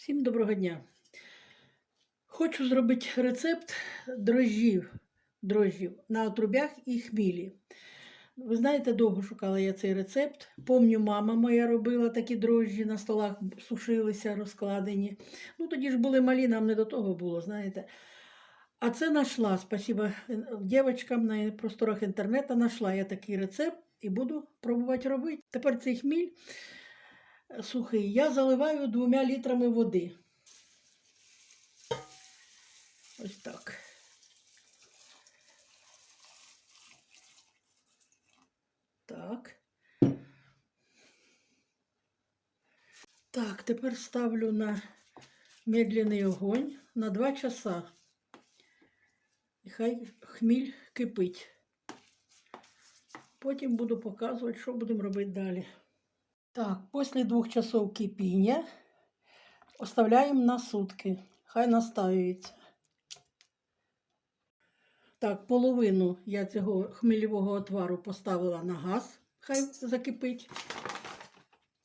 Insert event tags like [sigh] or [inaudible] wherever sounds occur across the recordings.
Всім доброго дня. Хочу зробити рецепт дрожжів, дрожжів на отрубях і хмілі. Ви знаєте, довго шукала я цей рецепт. Помню, мама моя робила такі дрожжі на столах, сушилися, розкладені. Ну, тоді ж були малі, нам не до того було, знаєте. А це знайшла, спасибо е, дівчатам на просторах інтернету, знайшла я такий рецепт і буду пробувати робити. Тепер цей хміль сухий я заливаю двома літрами води. Ось так. Так. Так, тепер ставлю на медленний огонь на 2 часа. І хай хміль кипить. Потім буду показувати, що будемо робити далі. Так, після двох часов кипіння оставляємо на сутки. Хай настаюється. Так, половину я цього хмельового отвару поставила на газ, хай закипить.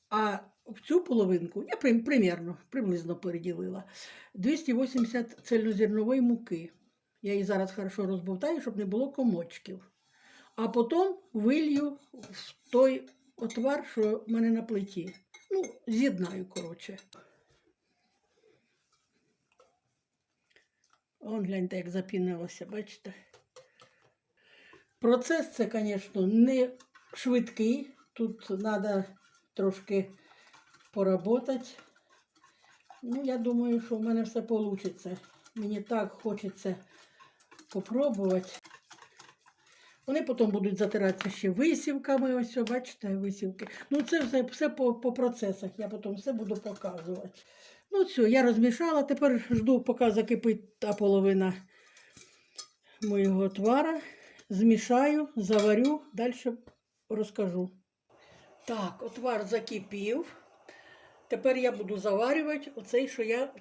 А в цю половинку я прим- примірно, приблизно переділила 280 цельнозернової муки. Я її зараз хорошо розбовтаю, щоб не було комочків. А потім вилью в той отвар, що в мене на плиті. Ну, з'єднаю, коротше. Он гляньте, як запінилося, бачите? Процес це, звісно, не швидкий. Тут треба трошки поработати. Ну, я думаю, що в мене все вийде. Мені так хочеться попробувати. Вони потім будуть затиратися ще висівками. Ось, бачите, висівки. Ну, це все, все по, по процесах. Я потім все буду показувати. Ну, все, я розмішала. Тепер жду, поки закипить та половина моєго твара. Змішаю, заварю, далі розкажу. Так, отвар закипів. Тепер я буду заварювати оцей, що я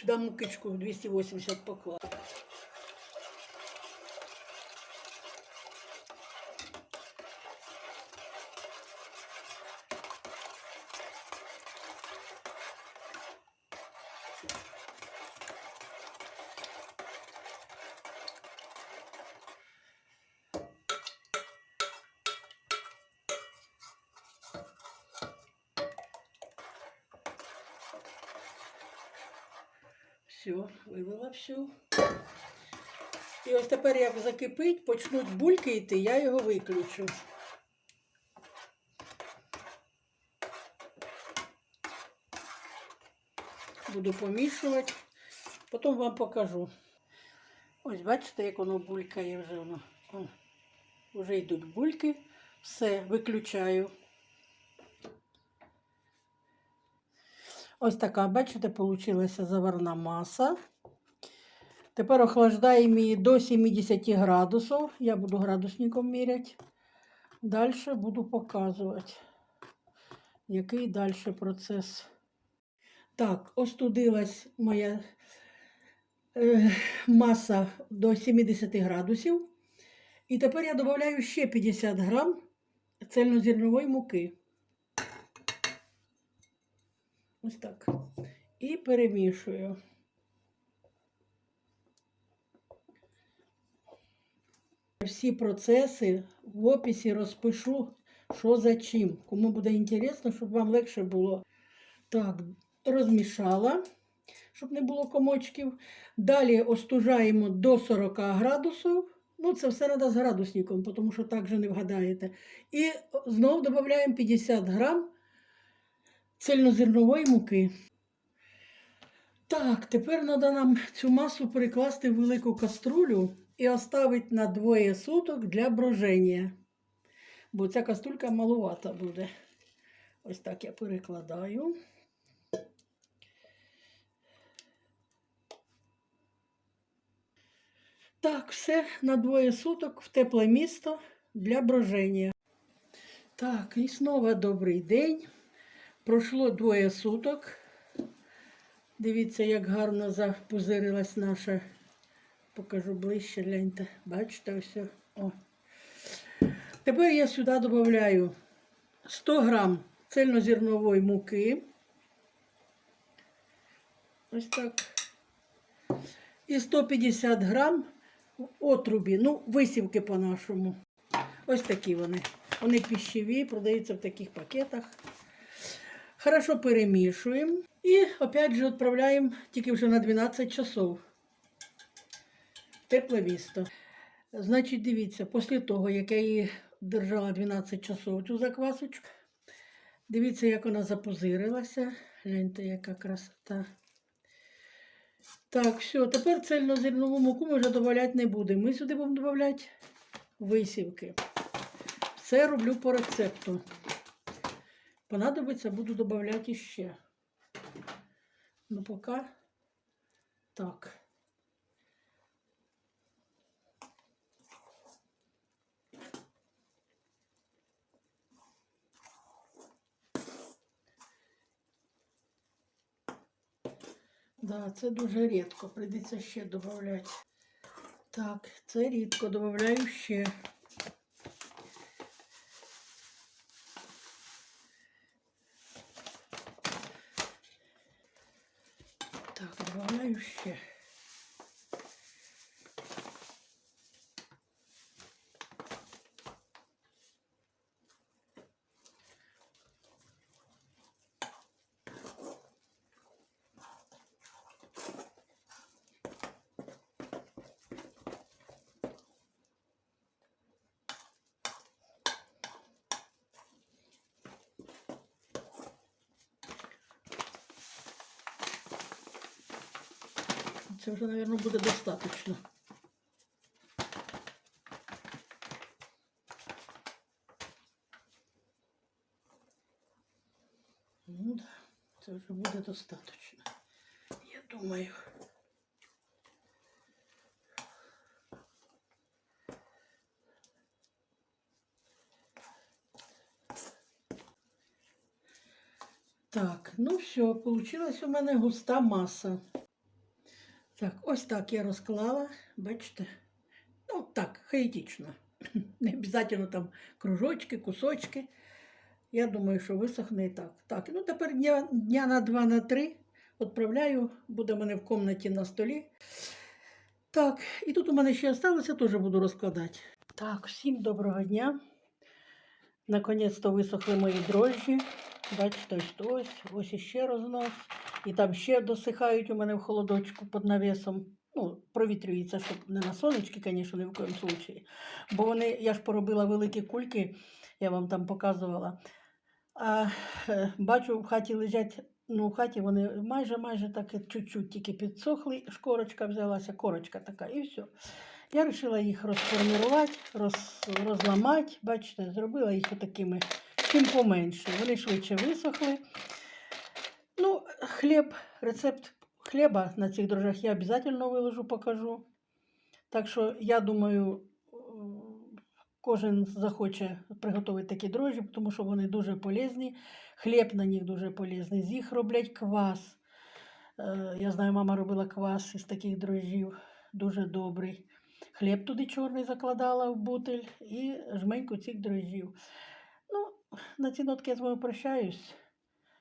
сюди мукичку 280 поклала. Все, вивела всю. І ось тепер, як закипить, почнуть бульки йти, я його виключу. Буду помішувати, потім вам покажу. Ось бачите, як воно булькає вже воно. Вже йдуть бульки. Все, виключаю. Ось така, бачите, получилася заварна маса. Тепер охлаждаємо її до 70 градусів. Я буду градусником міряти. Далі буду показувати, який далі процес. Так, остудилась моя е, маса до 70 градусів. І тепер я додаю ще 50 грам цельнозернової муки. Ось так. І перемішую. Всі процеси в описі розпишу, що за чим. Кому буде інтересно, щоб вам легше було. Так, розмішала, щоб не було комочків. Далі остужаємо до 40 градусів. Ну, це все треба з градусником, тому що так же не вгадаєте. І знову додаємо 50 грам цельнозернової муки. Так, тепер треба нам цю масу перекласти в велику каструлю і оставити на двоє суток для броження. Бо ця каструлька малувата буде. Ось так я перекладаю. Так, все на двоє суток в тепле місто для броження. Так, і знову добрий день. Пройшло двоє суток. Дивіться, як гарно запузирилась наша. Покажу ближче, гляньте. Бачите, ось. О. Тепер я сюди додаю 100 грам цельнозернової муки, Ось так. І 150 грам отрубі, ну, висівки по-нашому. Ось такі вони. Вони пищеві, продаються в таких пакетах. Хорошо перемішуємо. І опять же відправляємо тільки вже на 12 часов. Тепле місто. Значить, дивіться, після того, як я її держала 12 часов цю заквасочку, дивіться, як вона запозирилася. Гляньте, яка красота. Так, все, тепер цельнозернову муку ми вже додавати не будемо. Ми сюди будемо додавати висівки. Все роблю по рецепту. Понадобиться, буду додавати іще. Ну, поки так. Да, це дуже рідко, прийдеться ще додати. Так, це рідко, додаю ще. Так, додаю ще. Це вже, мабуть, буде достатньо. Ну да, це вже буде достатньо. Я думаю. Так, ну все, получилась у мене густа маса. Так, ось так я розклала, бачите? Ну, так, хаотично. [clears throat] Не обов'язково там кружочки, кусочки. Я думаю, що висохне і так. Так, ну тепер дня, дня на 2 на 3 відправляю, буде в мене в кімнаті на столі. Так, і тут у мене ще залишилося, теж буду розкладати. Так, всім доброго дня. Наконець-то висохли мої дрожжі. Бачите, ось ось, ось іще рознос. І там ще досихають у мене в холодочку під навісом. Ну, провітрюється, щоб не на сонечки, звісно, ні в коєму случаї. Бо вони, я ж поробила великі кульки, я вам там показувала. А е, бачу, в хаті лежать, ну, в хаті вони майже майже так чуть-чуть тільки підсохли, шкорочка взялася, корочка така, і все. Я вирішила їх розформувати, роз, розламати. Бачите, зробила їх такими чим поменше. Вони швидше висохли. Хліб, рецепт хліба на цих дрожжах я обов'язково виложу, покажу. Так що, я думаю, кожен захоче приготувати такі дрожжі, тому що вони дуже полезні. Хліб на них дуже полезний. З їх роблять квас. Е, Я знаю, мама робила квас із таких дрожжів, дуже добрий. Хліб туди чорний закладала в бутиль і жменьку цих дрожжів. Ну, на ці нотки я з вами прощаюсь.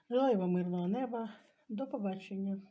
Желаю вам мирного неба. До побачення.